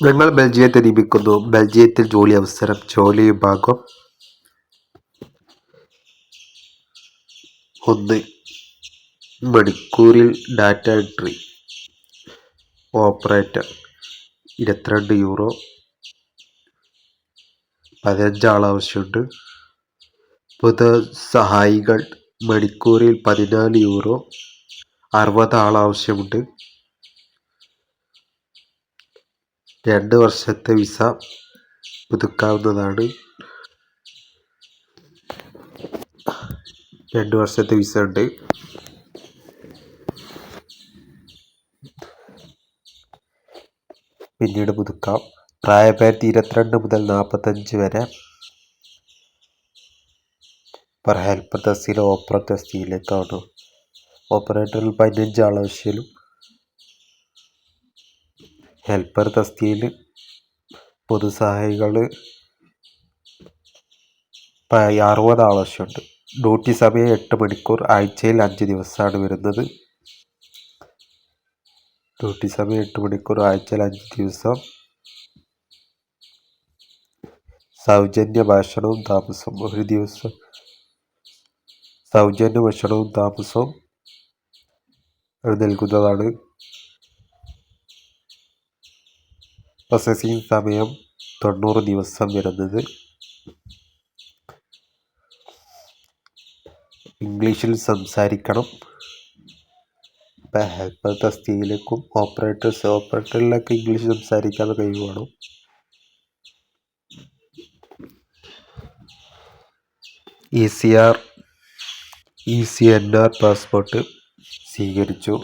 ഞങ്ങൾ ബെൽജിയത്തെ നിയമിക്കുന്നു. ബെൽജിയത്തിൽ ജോലി അവസരം ജോലി വിഭാഗം ഒന്ന്. മണിക്കൂറിൽ ഡാറ്റ എൻട്രി. ഓപ്പറേറ്റർ ഇരുപത്തിരണ്ട് യൂറോ. പതിനഞ്ച് ആൾ ആവശ്യമുണ്ട് പൊതു സഹായികൾ മണിക്കൂറിൽ പതിനാല് യൂറോ. അറുപത് ആൾ ആവശ്യമുണ്ട് രണ്ട് വർഷത്തെ വിസ പുതുക്കാവുന്നതാണ്. രണ്ട് വർഷത്തെ വിസ ഉണ്ട്. പിന്നീട് പുതുക്കാം. പ്രായപരിധി ഇരുപത്തിരണ്ട് മുതൽ നാൽപ്പത്തഞ്ച് വരെ. പെർ ഹെൽപ്പർ തസ്തിയിൽ ഓപ്പറേറ്റർ തസ്തിയിലേക്കാണ് ഓപ്പറേറ്ററിൽ പതിനഞ്ച് ആളാവശ്യത്തിലും ഹെൽപ്പർ തസ്തികയിൽ പൊതുസഹായികൾ അറുപത് ആവശ്യമുണ്ട്. ഡ്യൂട്ടി സമയം എട്ട് മണിക്കൂർ ആഴ്ചയിൽ അഞ്ച് ദിവസമാണ് വരുന്നത്. ഡ്യൂട്ടി സമയം എട്ട് മണിക്കൂർ ആഴ്ചയിൽ അഞ്ച് ദിവസം. സൗജന്യ ഭക്ഷണവും താമസവും ഒരു ദിവസം. സൗജന്യ ഭക്ഷണവും താമസവും നൽകുന്നതാണ് പ്രോസസ്സിംഗ് സമയം തൊണ്ണൂറ് ദിവസം വരുന്നത് ഇംഗ്ലീഷിൽ സംസാരിക്കണം. ഇപ്പം ഹെൽപ്പർ തസ്തികയിലേക്കും ഓപ്പറേറ്റേഴ്സ് ഓപ്പറേറ്ററിലൊക്കെ ഇംഗ്ലീഷ് സംസാരിക്കാതെ കഴിവ് വേണം E C R E C N R passport സ്വീകരിച്ചു.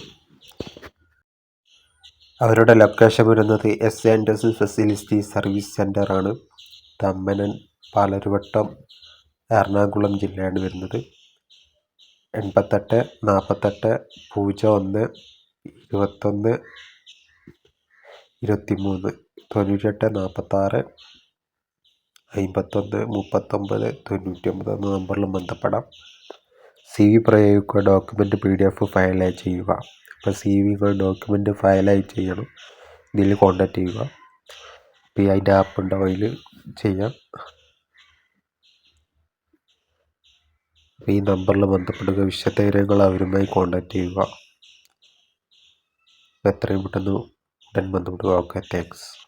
അവരുടെ ലൊക്കേഷൻ വരുന്നത് S and S facility service സെന്ററാണ് Thammanam Palarivattom Ernakulam ജില്ലയാണ് വരുന്നത്. എൺപത്തെട്ട് നാൽപ്പത്തെട്ട് പൂജ്യം ഒന്ന് ഇരുപത്തൊന്ന് ഇരുപത്തി മൂന്ന് തൊണ്ണൂറ്റെട്ട് നാൽപ്പത്താറ് അമ്പത്തൊന്ന് മുപ്പത്തൊമ്പത് തൊണ്ണൂറ്റി ഒമ്പത് എന്ന നമ്പറിലും ബന്ധപ്പെടാം. സി വി പ്രയോഗിക്കുക document P D F file ചെയ്യുക. അപ്പോൾ സി വികൾ ഡോക്യുമെന്റ് ഫയലായി ചെയ്യണം. ഇതിൽ കോൺടാക്റ്റ് ചെയ്യുക. അപ്പോൾ അതിന്റെ ആപ്പ് ഉണ്ടാവും അതിൽ ചെയ്യാം. ഈ നമ്പറിൽ ബന്ധപ്പെടുക വിശദവിവരങ്ങൾ അവരുമായി കോൺടാക്റ്റ് ചെയ്യുക. എത്രയും പെട്ടെന്ന് ഉടൻ ബന്ധപ്പെടുക. Okay thanks